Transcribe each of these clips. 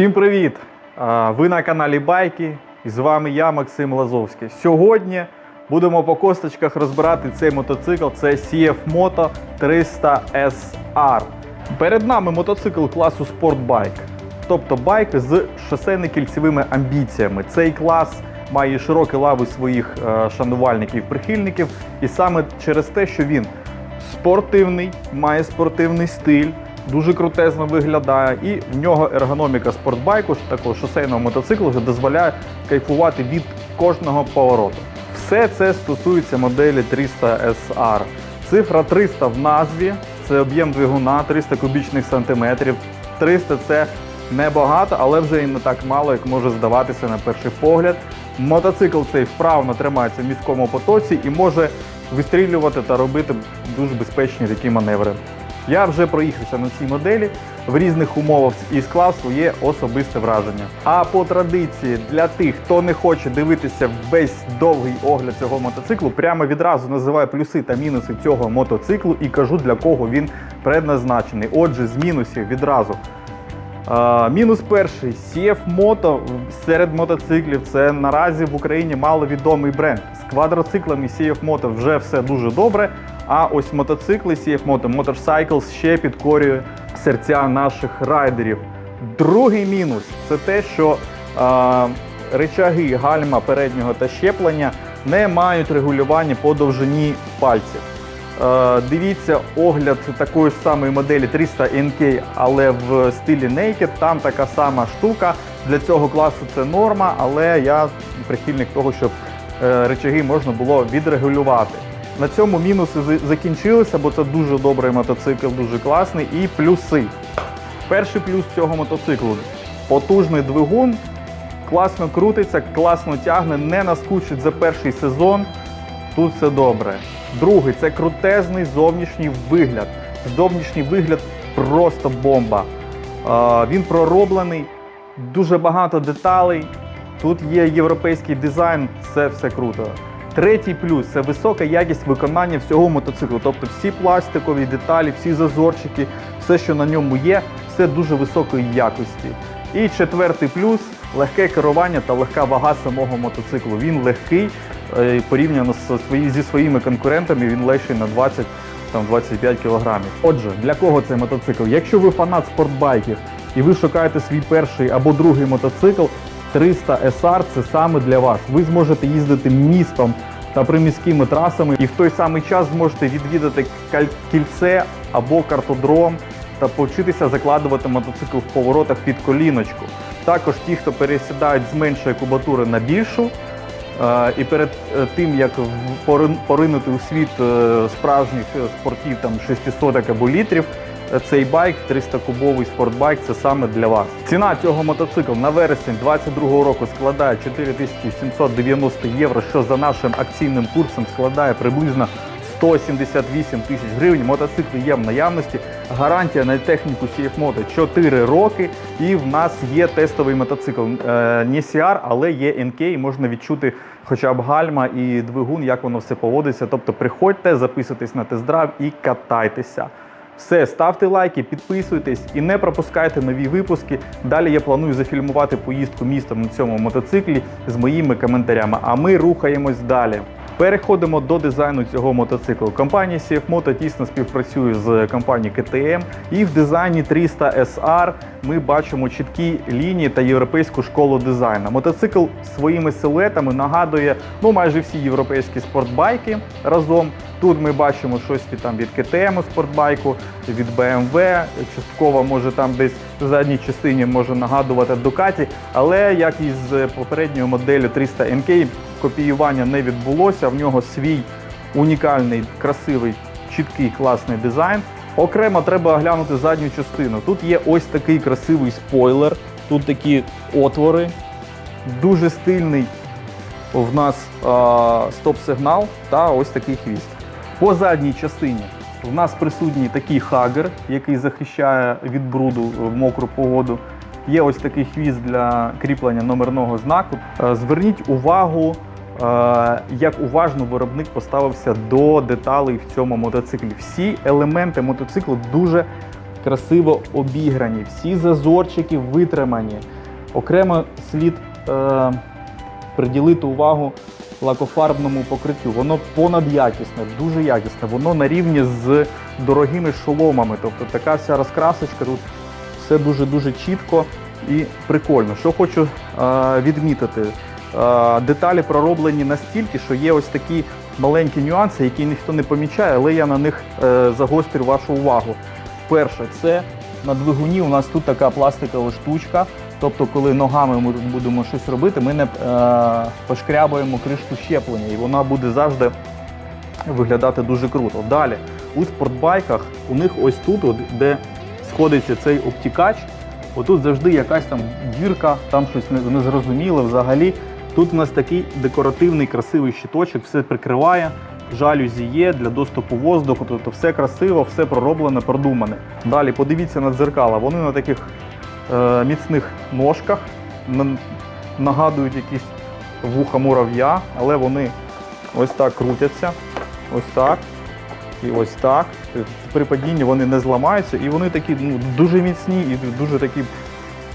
Всім привіт! Ви на каналі Байки і з вами я, Максим Лазовський. Сьогодні будемо по косточках розбирати цей мотоцикл. Це CF Moto 300 SR. Перед нами мотоцикл класу спортбайк, тобто байк з шосейно-кільцевими амбіціями. Цей клас має широкі лави своїх е, шанувальників-прихильників, і саме через те, що він спортивний, має спортивний стиль, дуже крутезно виглядає, і в нього ергономіка спортбайку, такого шосейного мотоциклу, вже дозволяє кайфувати від кожного повороту. Все це стосується моделі 300 SR. Цифра 300 в назві це об'єм двигуна 300 кубічних сантиметрів. 300 це небагато, але вже і не так мало, як може здаватися на перший погляд. Мотоцикл цей вправно тримається в міському потоці і може вистрілювати та робити дуже безпечні такі маневри. Я вже проїхався на цій моделі в різних умовах і склав своє особисте враження. А по традиції для тих, хто не хоче дивитися весь довгий огляд цього мотоциклу, прямо відразу називаю плюси та мінуси цього мотоциклу і кажу для кого він предназначений. Отже, з мінусів відразу. Мінус перший CF Moto серед мотоциклів. Це наразі в Україні маловідомий бренд. З квадроциклами CF Moto вже все дуже добре. А ось мотоцикли CF Moto Motorcycles ще підкорює серця наших райдерів. Другий мінус це те, що а, речаги гальма переднього та щеплення не мають регулювання по довжині пальців. Е, Дивіться огляд такої ж самої моделі 300 NK, але в стилі Naked. Там така сама штука. Для цього класу це норма, але я прихильник того, щоб е, речаги можна було відрегулювати. На цьому мінуси закінчилися, бо це дуже добрий мотоцикл, дуже класний. І плюси. Перший плюс цього мотоциклу потужний двигун, класно крутиться, класно тягне, не наскучить за перший сезон. Тут все добре. Другий це крутезний зовнішній вигляд. Зовнішній вигляд просто бомба. Він пророблений, дуже багато деталей. Тут є європейський дизайн, це все круто. Третій плюс це висока якість виконання всього мотоциклу. Тобто всі пластикові деталі, всі зазорчики, все, що на ньому є, все дуже високої якості. І четвертий плюс легке керування та легка вага самого мотоциклу. Він легкий порівняно зі свої- зі своїми конкурентами, він легший на 20 там 25 кілограмів. Отже, для кого цей мотоцикл? Якщо ви фанат спортбайків і ви шукаєте свій перший або другий мотоцикл, 300 SR це саме для вас. Ви зможете їздити містом та приміськими трасами, і в той самий час зможете відвідати кільце або картодром та повчитися закладувати мотоцикл в поворотах під коліночку. Також ті, хто пересідають з меншої кубатури на більшу, Е, І перед е, тим як поринути у світ е, справжніх спортів там 600 або літрів, е, цей байк, 300-кубовий спортбайк, це саме для вас. Ціна цього мотоциклу на вересень 2022 року складає 4790 євро, що за нашим акційним курсом складає приблизно 178 тисяч гривень. Мотоцикл є в наявності. Гарантія на техніку CF Moto 4 роки. І в нас є тестовий мотоцикл. Е, Не CR, але є NK, можна відчути хоча б гальма і двигун, як воно все поводиться. Тобто приходьте, записуйтесь на тест-драйв і катайтеся. Все, ставте лайки, підписуйтесь і не пропускайте нові випуски. Далі я планую зафільмувати поїздку містом на цьому мотоциклі з моїми коментарями. А ми рухаємось далі. Переходимо до дизайну цього мотоциклу. Компанія CFMoto тісно співпрацює з компанією KTM, і в дизайні 300 SR ми бачимо чіткі лінії та європейську школу дизайну. Мотоцикл своїми силуетами нагадує ну майже всі європейські спортбайки разом. Тут ми бачимо щось там від KTM спортбайку, від BMW, частково може там десь в задній частині може нагадувати Ducati, але як і з попередньою моделлю 300 NK, копіювання не відбулося. В нього свій унікальний, красивий, чіткий, класний дизайн. Окремо треба оглянути задню частину. Тут є ось такий красивий спойлер, тут такі отвори, дуже стильний в нас стоп-сигнал та ось такий хвіст. По задній частині в нас присутній такий хагер, який захищає від бруду в мокру погоду. Є ось такий хвіст для кріплення номерного знаку. Е, Зверніть увагу, е, як уважно виробник поставився до деталей в цьому мотоциклі. Всі елементи мотоциклу дуже красиво обіграні, всі зазорчики витримані. Окремо слід е, приділити увагу лакофарбному покриттю. Воно понадякісне, дуже якісне. Воно на рівні з дорогими шоломами. Тобто така вся розкрасочка тут все дуже-дуже чітко і прикольно. Що хочу е, відмітити, е, деталі пророблені настільки, що є ось такі маленькі нюанси, які ніхто не помічає, але я на них е, загострю вашу увагу. Перше, це на двигуні у нас тут така пластикова штучка. Тобто, коли ногами ми будемо щось робити, ми не е, пошкрябуємо кришку щеплення, і вона буде завжди виглядати дуже круто. Далі, у спортбайках у них ось тут, от, де сходиться цей обтікач, отут завжди якась там дірка, там щось незрозуміле взагалі. Тут у нас такий декоративний красивий щиточок, все прикриває. Жалюзі є для доступу воздуху, тобто все красиво, все пророблене, продумане. Далі подивіться на дзеркала. Вони на таких міцних ножках нагадують якісь вуха мурав'я, але вони ось так крутяться, ось так і ось так. При падінні вони не зламаються, і вони такі ну, дуже міцні і дуже такі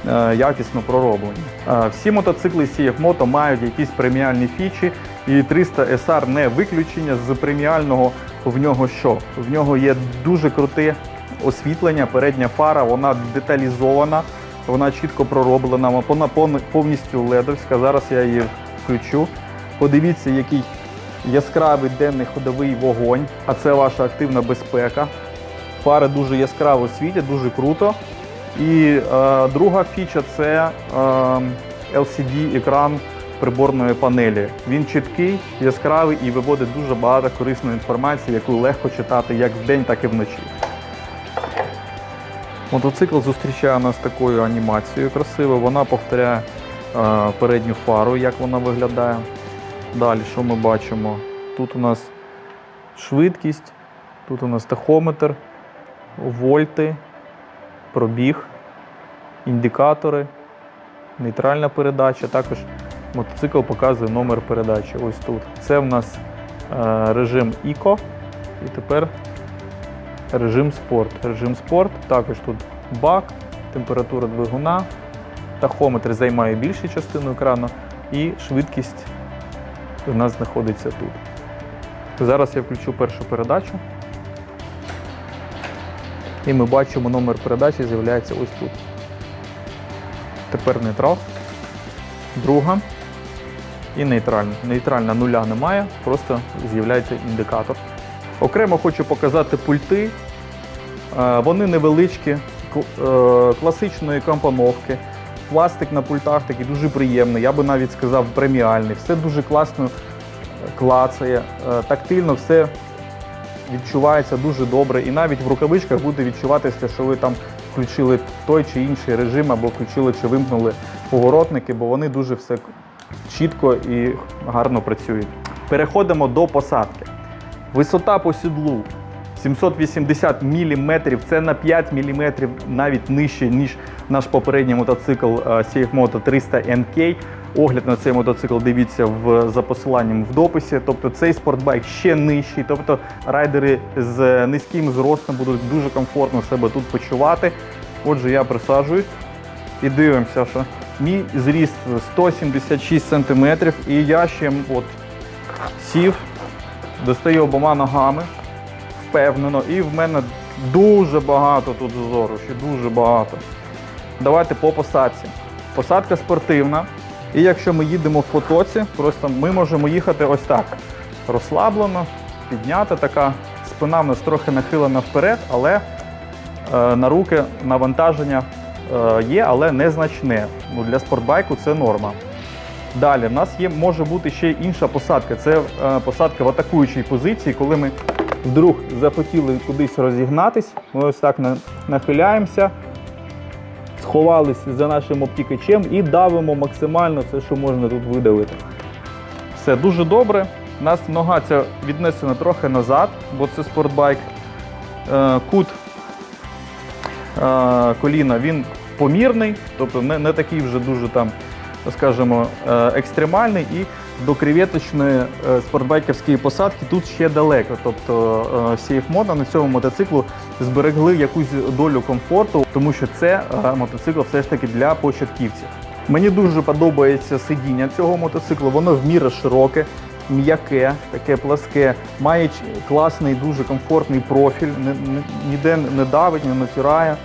е, якісно пророблені. Е, всі мотоцикли CF Moto мають якісь преміальні фічі, і 300 SR не виключення з преміального в нього що? В нього є дуже круте освітлення, передня фара, вона деталізована, вона чітко пророблена, вона повністю ледовська. Зараз я її включу. Подивіться, який яскравий денний ходовий вогонь, а це ваша активна безпека. Фари дуже яскраво світять, дуже круто. І е, друга фіча це е, LCD-екран приборної панелі. Він чіткий, яскравий і виводить дуже багато корисної інформації, яку легко читати як вдень, так і вночі. Мотоцикл зустрічає нас такою анімацією красивою. Вона повторяє е, передню фару, як вона виглядає. Далі, що ми бачимо? Тут у нас швидкість, тут у нас тахометр, вольти, пробіг, індикатори, нейтральна передача. Також мотоцикл показує номер передачі. Ось тут. Це в нас е, режим Eco і тепер режим спорт. Режим спорт, також тут бак, температура двигуна, тахометр займає більшу частину екрану і швидкість у нас знаходиться тут. Зараз я включу першу передачу. І ми бачимо номер передачі з'являється ось тут. Тепер нейтрал. Друга. І нейтральна. Нейтральна нуля немає, просто з'являється індикатор. Окремо хочу показати пульти. Е, Вони невеличкі, е, класичної компоновки. Пластик на пультах такий дуже приємний, я би навіть сказав преміальний. Все дуже класно клацає, е, тактильно все відчувається дуже добре. І навіть в рукавичках буде відчуватися, що ви там включили той чи інший режим, або включили чи вимкнули поворотники, бо вони дуже все чітко і гарно працюють. Переходимо до посадки. Висота по сідлу 780 мм, це на 5 мм навіть нижче, ніж наш попередній мотоцикл е, 300 NK. Огляд на цей мотоцикл дивіться в, за посиланням в дописі. Тобто цей спортбайк ще нижчий. Тобто райдери з низьким зростом будуть дуже комфортно себе тут почувати. Отже, я присаджуюсь і дивимося, що мій зріст 176 см, і я ще от сів, достаю обома ногами впевнено, і в мене дуже багато тут зазору, ще дуже багато. Давайте по посадці. Посадка спортивна. І якщо ми їдемо в потоці, просто ми можемо їхати ось так. Розслаблено, піднята така. Спина в нас трохи нахилена вперед, але е, на руки навантаження е, є, але незначне. Ну, для спортбайку це норма. Далі в нас є, може бути ще інша посадка. Це е, посадка в атакуючій позиції, коли ми вдруг захотіли кудись розігнатись, ми ось так на- нахиляємося, сховались за нашим обтікачем і давимо максимально все, що можна тут видавити. Все дуже добре. У нас нога ця віднесена трохи назад, бо це спортбайк. Е, Кут е, коліна він помірний, тобто не, не такий вже дуже там, скажімо, е, екстремальний. І до креветочної е, спортбайкерської посадки тут ще далеко. Тобто е, на цьому мотоциклу зберегли якусь долю комфорту, тому що це е, мотоцикл все ж таки для початківців. Мені дуже подобається сидіння цього мотоциклу, воно в міру широке, м'яке, таке пласке, має класний, дуже комфортний профіль, ні- ні- ніде не давить, не натирає.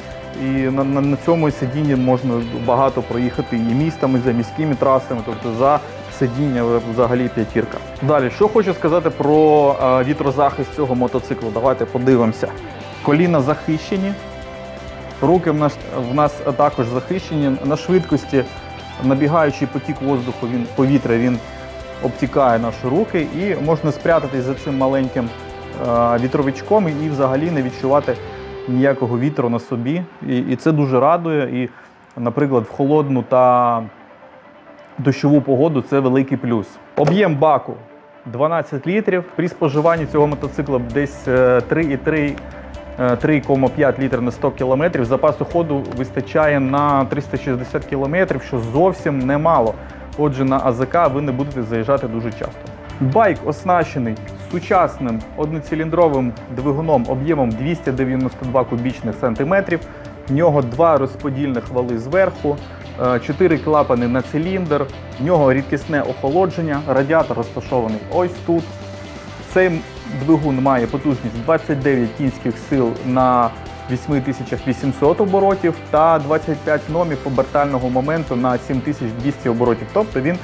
І на, на, на цьому сидінні можна багато проїхати і містами, і за міськими трасами, тобто за сидіння взагалі п'ятірка. Далі, що хочу сказати про е, вітрозахист цього мотоциклу. Давайте подивимося. Коліна захищені, руки в нас, також захищені. На швидкості набігаючий потік воздуху, він, повітря він обтікає наші руки і можна спрятатись за цим маленьким е, вітровичком і взагалі не відчувати ніякого вітру на собі. І, і це дуже радує. І, наприклад, в холодну та дощову погоду це великий плюс. Об'єм баку 12 літрів. При споживанні цього мотоцикла десь е, 3,3 е, 3,5 літр на 100 кілометрів. Запасу ходу вистачає на 360 кілометрів, що зовсім немало. Отже, на АЗК ви не будете заїжджати дуже часто. Байк оснащений сучасним одноциліндровим двигуном об'ємом 292 кубічних сантиметрів. В нього два розподільних вали зверху, е, чотири клапани на циліндр, в нього рідкісне охолодження, радіатор розташований ось тут. Цей двигун має потужність 29 кінських сил на 8800 оборотів та 25 номів обертального моменту на 7200 оборотів. Тобто він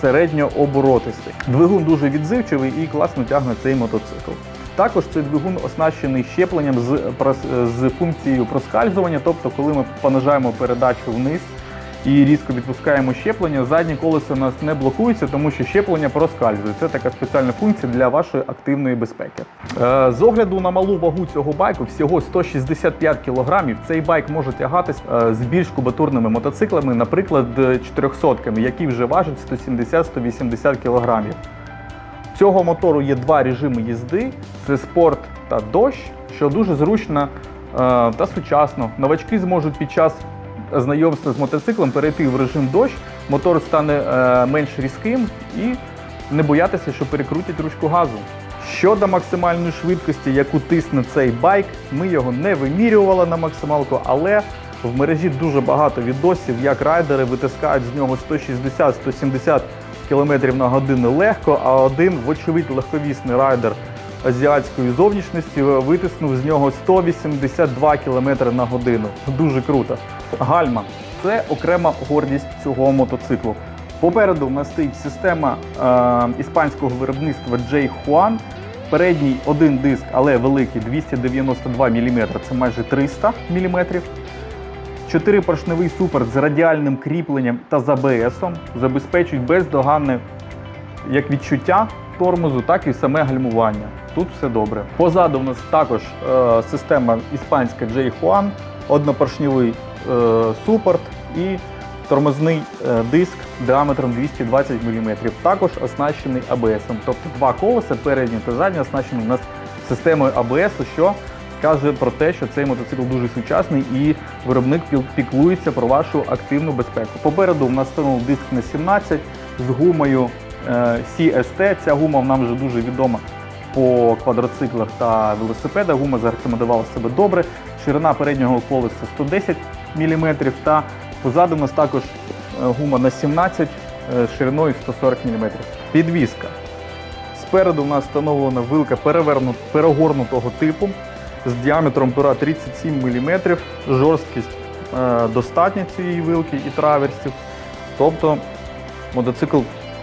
середньооборотистий. Двигун дуже відзивчивий і класно тягне цей мотоцикл. Також цей двигун оснащений щепленням з, з функцією проскальзування, тобто, коли ми понижаємо передачу вниз і різко відпускаємо щеплення, задні колеса у нас не блокуються, тому що щеплення проскальзує. Це така спеціальна функція для вашої активної безпеки. Е, з огляду на малу вагу цього байку, всього 165 кг, цей байк може тягатись е, з більш кубатурними мотоциклами, наприклад, 400-ками, які вже важать 170-180 кг. Цього мотору є два режими їзди: це спорт та дощ, що дуже зручно е, та сучасно. Новачки зможуть під час знайомства з мотоциклом перейти в режим дощ, мотор стане е, менш різким і не боятися, що перекрутять ручку газу. Щодо максимальної швидкості, яку тисне цей байк, ми його не вимірювали на максималку, але в мережі дуже багато відосів, як райдери витискають з нього 160-170 км на годину легко, а один, вочевидь, легковісний райдер азіатської зовнішності витиснув з нього 182 км на годину. Дуже круто. Гальма це окрема гордість цього мотоциклу. Попереду в нас стоїть система е, іспанського виробництва J Juan. Передній один диск, але великий 292 мм, це майже 300 мм. Чотирипоршневий супер з радіальним кріпленням та з АБСом забезпечують бездоганне як відчуття тормозу, так і саме гальмування. Тут все добре. Позаду в нас також е, система іспанська J Juan, однопоршневий е, супорт і тормозний е, диск діаметром 220 мм. Також оснащений ABS. Тобто два колеса, переднє та заднє, оснащені у нас системою ABS, що каже про те, що цей мотоцикл дуже сучасний і виробник піклується про вашу активну безпеку. Попереду в нас встановив диск на 17 з гумою CST. Ця гума нам вже дуже відома по квадроциклах та велосипедах. Гума зарекомендувала себе добре. Ширина переднього колеса 110 мм та позаду у нас також е, гума на 17 е, шириною 140 мм. Підвізка. Спереду у нас встановлена вилка перегорнутого типу з діаметром пера 37 мм. Жорсткість е, достатня цієї вилки і траверсів. Тобто мотоцикл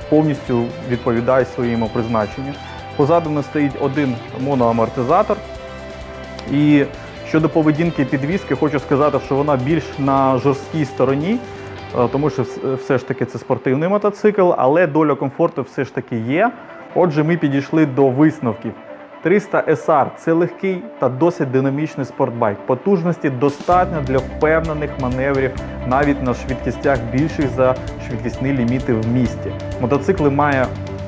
повністю відповідає своєму призначенню. Позаду нас стоїть один моноамортизатор. І щодо поведінки підвіски, хочу сказати, що вона більш на жорсткій стороні, е, тому що все ж таки це спортивний мотоцикл, але доля комфорту все ж таки є. Отже, ми підійшли до висновків. 300 SR – це легкий та досить динамічний спортбайк. Потужності достатньо для впевнених маневрів навіть на швидкістях більших за швидкісні ліміти в місті. Мотоцикл має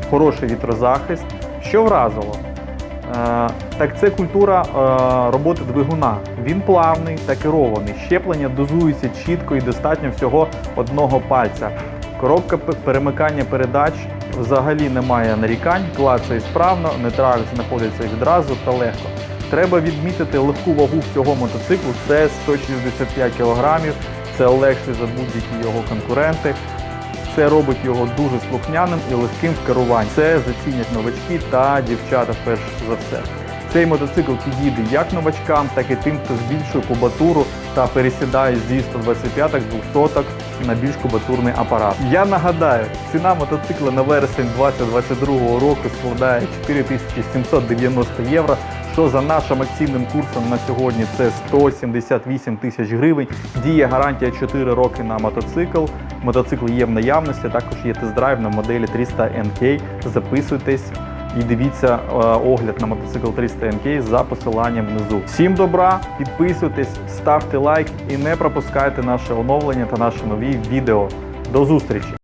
хороший вітрозахист, що вразило. Е, Так це культура е, роботи двигуна. Він плавний та керований. Щеплення дозується чітко і достатньо всього одного пальця. Коробка перемикання передач взагалі немає нарікань, клацає справно, нейтраль знаходиться відразу та легко. Треба відмітити легку вагу всього мотоциклу. Це 165 кг, це легше за будь-які його конкуренти. Це робить його дуже слухняним і легким в керуванні. Це зацінять новачки та дівчата перш за все. Цей мотоцикл підійде як новачкам, так і тим, хто збільшує кубатуру та пересідає зі 125 200 на більш кубатурний апарат. Я нагадаю, ціна мотоцикла на вересень 2022 року складає 4790 євро. Що за нашим акційним курсом на сьогодні це 178 тисяч гривень. Діє гарантія 4 роки на мотоцикл. Мотоцикл є в наявності. Також є тест-драйв на моделі 300 NK. Записуйтесь і дивіться е, огляд на мотоцикл 300 NK за посиланням внизу. Всім добра, підписуйтесь, ставте лайк і не пропускайте наше оновлення та наші нові відео. До зустрічі!